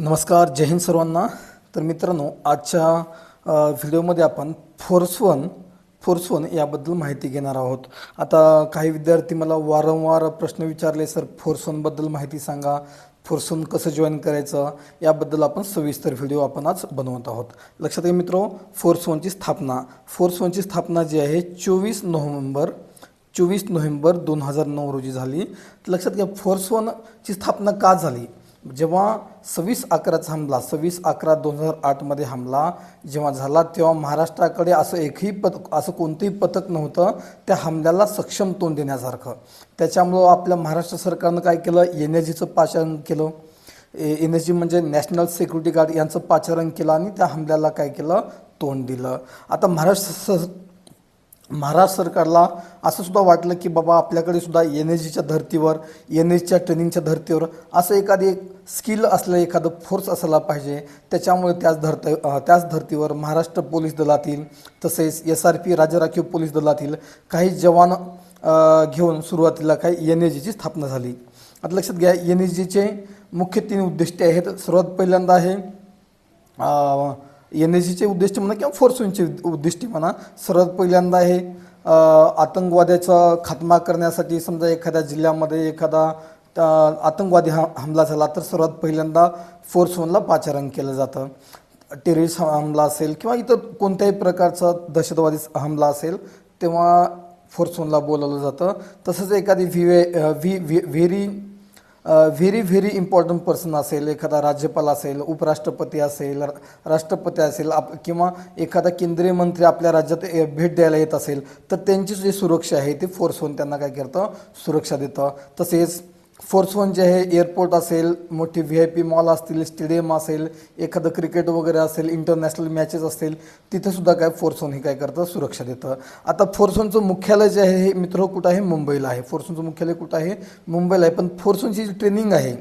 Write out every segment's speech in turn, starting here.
नमस्कार जय हिंद सर्वांना. तर मित्रांनो आजच्या व्हिडिओमध्ये आपण फोर्स वन फोर्स वन याबद्दल माहिती घेणार आहोत. आता काही विद्यार्थी मला वारंवार प्रश्न विचारले सर फोर्स वनबद्दल माहिती सांगा. फोर्स वन कसं जॉईन करायचं? याबद्दल आपण सविस्तर व्हिडिओ आपण आज बनवत आहोत. लक्षात घ्या मित्रो फोर्स वनची स्थापना. फोर्स वनची स्थापना जी आहे चोवीस नोव्हेंबर चोवीस नोव्हेंबर दोन हजार नऊ रोजी झाली. लक्षात घ्या फोर्स वनची स्थापना का झाली? जेव्हा सव्वीस अकराचा हमला सव्वीस अकरा दोन हजार आठमध्ये हमला जेव्हा झाला तेव्हा महाराष्ट्राकडे असं एकही पथक असं कोणतंही पथक नव्हतं त्या हमल्याला सक्षम तोंड देण्यासारखं. त्याच्यामुळं आपल्या महाराष्ट्र सरकारनं काय केलं? एन एस जीचं पाचारण केलं. एन एस जी म्हणजे नॅशनल सिक्युरिटी गार्ड यांचं पाचारण केलं आणि त्या हमल्याला काय केलं? तोंड दिलं. आता महाराष्ट्र महाराष्ट्र सरकारला असं सुद्धा वाटलं की बाबा आपल्याकडे सुद्धा एन एस जीच्या धर्तीवर एन एस जीच्या ट्रेनिंगच्या धर्तीवर असं एखादी एक स्किल असलं एखादं फोर्स असायला पाहिजे. त्याच्यामुळे त्याच धर्त त्याच धर्तीवर महाराष्ट्र पोलीस दलातील तसेच एस आर पी राज्य राखीव पोलीस दलातील काही जवान घेऊन सुरुवातीला काही एन एस जीची स्थापना झाली. आता लक्षात घ्या एन एस जीचे मुख्य तीन उद्दिष्टे आहेत. सर्वात पहिल्यांदा आहे एन एस जीचे उद्दिष्ट म्हणा किंवा फोर्सचे उद्दिष्ट म्हणा सर्वात पहिल्यांदा हे आतंकवाद्याचा खात्मा करण्यासाठी समजा एखाद्या जिल्ह्यामध्ये एखादा आतंकवादी हा हमला झाला तर सर्वात पहिल्यांदा फोर्स वनला पाचारण केलं जातं. टेररिस्ट हमला असेल किंवा इतर कोणत्याही प्रकारचा दहशतवादी हमला असेल तेव्हा फोर्स वनला बोलवलं जातं. तसंच एखादी V V V very very very important person असेल एखादा राज्यपाल असेल उपराष्ट्रपती असेल राष्ट्रपती असेल आप किंवा एखादा केंद्रीय मंत्री आपल्या राज्यात ए- भेट द्यायला येत असेल तर त्यांची जी सुरक्षा आहे ती फोर्स होऊन त्यांना काय करतं? सुरक्षा देतं. तसेच फोर्स वन जे आहे एअरपोर्ट असेल मोठी व्ही आय पी मॉल असतील स्टेडियम असेल एखादं क्रिकेट वगैरे असेल इंटरनॅशनल मॅचेस असतील तिथेसुद्धा काय फोर्स वन हे काय करतं? सुरक्षा देतं. आता फोर्स वनचं मुख्यालय जे आहे हे मित्र हो, कुठं आहे? मुंबईला आहे. फोर्स वनचं मुख्यालय कुठं आहे? मुंबईला आहे. पण फोर्स वनची जी ट्रेनिंग आहे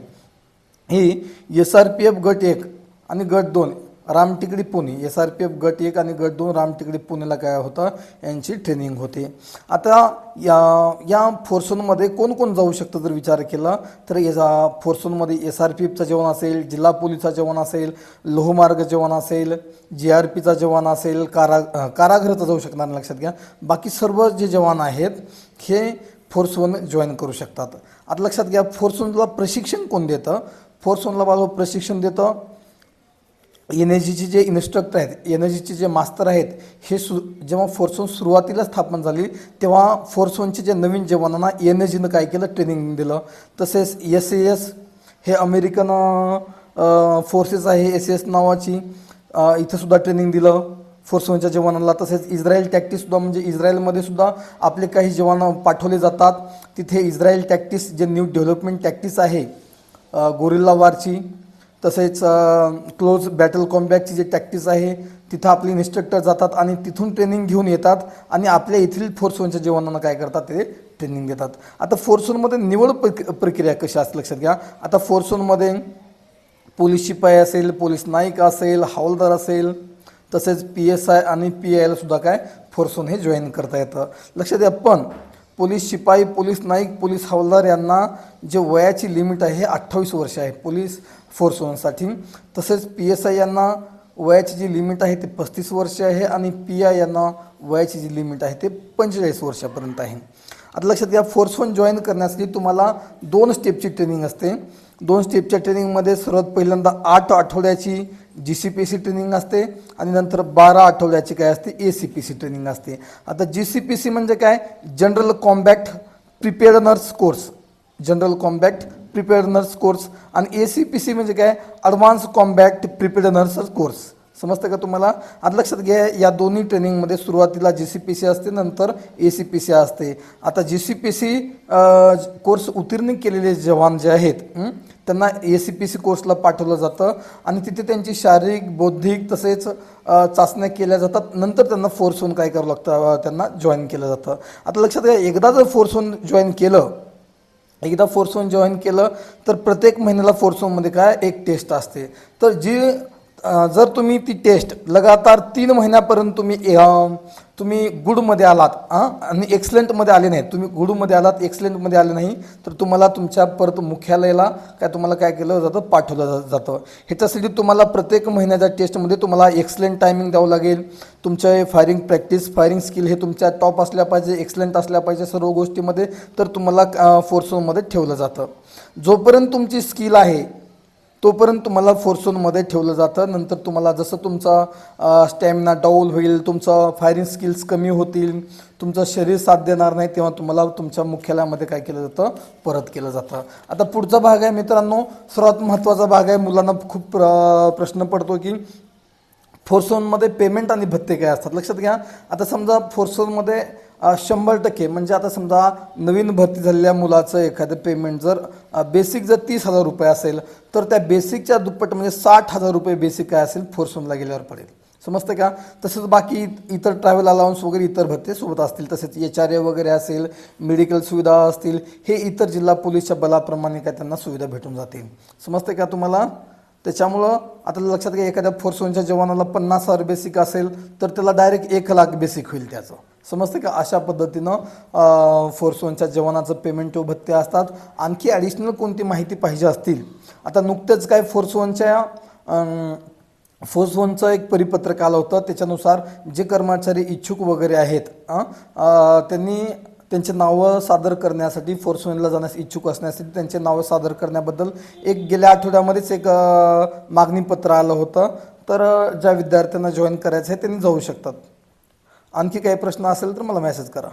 ही एस आर पी एफ गट एक आणि गट दोन Ramtikdi Pune S R P F गट एक आणि गट दोन रामटिकडी पुणेला काय होतं? यांची ट्रेनिंग होते. आता या या फोर्सूनमध्ये कोण कोण जाऊ शकतं जर विचार केला? तर या फोर्सूनमध्ये एस आर पी एफचा जवान असेल जिल्हा पोलीसचा जवान असेल लोहमार्ग जवान असेल जी आर पीचा जवान असेल कारा अं, कारागृहाचा जाऊ शकणार लक्षात घ्या. बाकी सर्व जे जवान आहेत हे फोर्स वन जॉईन करू शकतात. आता लक्षात घ्या फोर्स वनला प्रशिक्षण कोण देतं? फोर्स वनला बाजू प्रशिक्षण देतं एन एस जीचे जे इन्स्ट्रक्टर आहेत एन एस जीचे जे मास्तर आहेत हे सु जेव्हा फोर्स वन सुरुवातीला स्थापन झाली तेव्हा फोर्स वनचे जे नवीन जवानांना एन एस जीनं काय केलं? ट्रेनिंग दिलं. तसेच एस ए एस हे अमेरिकन फोर्सेस आहे एस एस नावाची. इथंसुद्धा ट्रेनिंग दिलं फोर्स वनच्या जवानांना. तसेच इस्रायल टॅक्टिससुद्धा म्हणजे इस्रायलमध्ये सुद्धा आपले काही जवान पाठवले जातात. तिथे इस्रायल टॅक्टिस जे न्यू डेव्हलपमेंट टॅक्टिस आहे गोरिल्ला वारची तसेच क्लोज बॅटल कॉम्बॅकची जी टॅक्टिस आहे तिथं आपले इन्स्ट्रक्टर जातात आणि तिथून ट्रेनिंग घेऊन येतात आणि आपल्या येथील फोर्स वनच्या काय करतात ते ट्रेनिंग देतात आता फोर्स वनमध्ये निवड प्रक्रिया कशी असते लक्षात घ्या. आता फोर्स वनमध्ये पोलीस शिपाई असेल पोलीस नाईक असेल हवालदार असेल तसेच पी एस आय आणि पी आयला सुद्धा काय फोर्स वन हे जॉईन करता येतं. लक्षात द्या पण पोलीस शिपाई पोलीस नाईक पोलीस हवालदार यांना जे वयाची लिमिट आहे हे अठ्ठावीस वर्ष आहे. पोलीस फोर्सवनसाठी तसेच पी एस आय यांना वयाची जी लिमिट आहे ते पस्तीस वर्ष आहे आणि पी आय यांना वयाची जी लिमिट आहे ते पंचेचाळीस वर्षापर्यंत आहे. आता लक्षात घ्या फोर्स वन जॉईन करण्यासाठी तुम्हाला दोन स्टेपची ट्रेनिंग असते. दोन स्टेपच्या ट्रेनिंगमध्ये सर्वात पहिल्यांदा आठ आठवड्याची G C P C training असते आणि नंतर बारा आठवड्याची काय असते A C P C training असते. आता जी सी पी सी म्हणजे काय? General combat preparedness course general combat preparedness course आणि ए सी पी सी म्हणजे काय? ॲडव्हान्स कॉम्बॅक्ट प्रिपेअरनर्स कोर्स समजतं का तुम्हाला? आता लक्षात घ्या या दोन्ही ट्रेनिंगमध्ये सुरुवातीला जी सी पी सी असते नंतर ए सी पी सी असते. आता G C P C course उत्तीर्ण केलेले जवान जे आहेत त्यांना ए सी पी सी कोर्सला पाठवलं जातं आणि तिथे त्यांची शारीरिक बौद्धिक तसेच चाचण्या केल्या जातात. नंतर त्यांना फोर्स काय करावं लागतं? त्यांना जॉईन केलं जातं. आता लक्षात घ्या एकदा जर फोर्स जॉईन केलं एकदा फोर्स जॉईन केलं तर प्रत्येक महिन्याला फोर्स काय? एक टेस्ट असते. तर जी जर तुम्ही ती टेस्ट लगातार तीन महिन्यापर्यंत तुम्ही तुम्ही गुडमध्ये आलात हां आणि एक्सलेंटमध्ये आले नाही तुम्ही गुडमध्ये आलात एक्सलेंटमध्ये आले नाही तर तुम्हाला तुमच्या परत मुख्यालयाला काय तुम्हाला काय केलं जातं पाठवलं जातं. ह्याच्यासाठी तुम्हाला प्रत्येक महिन्याच्या टेस्टमध्ये तुम्हाला एक्सलेंट टायमिंग द्यावं लागेल. तुमचे फायरिंग प्रॅक्टिस फायरिंग स्किल हे तुमच्या टॉप असल्या पाहिजे एक्सलेंट असल्या पाहिजे सर्व गोष्टीमध्ये तर तुम्हाला फोर्समध्ये ठेवलं जातं. जोपर्यंत तुमची स्किल आहे तोपर्यंत तुम्हाला फोर्सोनमध्ये ठेवलं जातं. नंतर तुम्हाला जसं तुमचा स्टॅमिना डाऊल होईल तुमचं फायरिंग स्किल्स कमी होतील तुमचं शरीर साथ देणार नाही तेव्हा तुम्हाला तुमच्या मुख्यालयामध्ये काय केलं जातं? परत केलं जातं. आता पुढचा भाग आहे मित्रांनो सर्वात महत्त्वाचा भाग आहे. मुलांना खूप प्र- प्रश्न पडतो की फोर्सोनमध्ये पेमेंट आणि भत्ते काय असतात? लक्षात घ्या. आता समजा फोर्सोनमध्ये शंभर टक्के. म्हणजे आता समजा नवीन भरती झालेल्या मुलाचं एखादं पेमेंट जर बेसिक जर तीस हजार रुपये असेल तर त्या बेसिकच्या दुप्पट म्हणजे साठ हजार रुपये बेसिक काय असेल फोर्सोनला गेल्यावर पडेल. समजतं का? तसंच बाकी इतर ट्रॅव्हल अलाउन्स वगैरे इतर भत्ते सोबत असतील. तसेच एच आर ए वगैरे असेल मेडिकल सुविधा असतील हे इतर जिल्हा पोलीसच्या बलाप्रमाणे काय त्यांना सुविधा भेटून जातील. समजतं का तुम्हाला? त्याच्यामुळं आता लक्षात घ्या एखाद्या फोर्सोनच्या जवानाला पन्नास हजार बेसिक असेल तर त्याला डायरेक्ट एक लाख बेसिक होईल त्याचं. समजते का? अशा पद्धतीनं फोर्स वनच्या जवानाचं पेमेंट टू भत्ते असतात. आणखी ॲडिशनल कोणती माहिती पाहिजे असतील? आता नुकतेच काय फोर्सवनच्या फोर्स वनचं एक परिपत्रक आलं होतं. त्याच्यानुसार जे कर्मचारी इच्छुक वगैरे आहेत त्यांनी त्यांचे नावं सादर करण्यासाठी फोर्स वनला जाण्यास इच्छुक असण्यासाठी त्यांचे नावं सादर करण्याबद्दल एक गेल्या आठवड्यामध्येच एक मागणीपत्र आलं होतं. तर ज्या विद्यार्थ्यांना जॉईन करायचं आहे त्यांनी जाऊ शकतात. आणखी काही प्रश्न असेल तर मला मेसेज करा.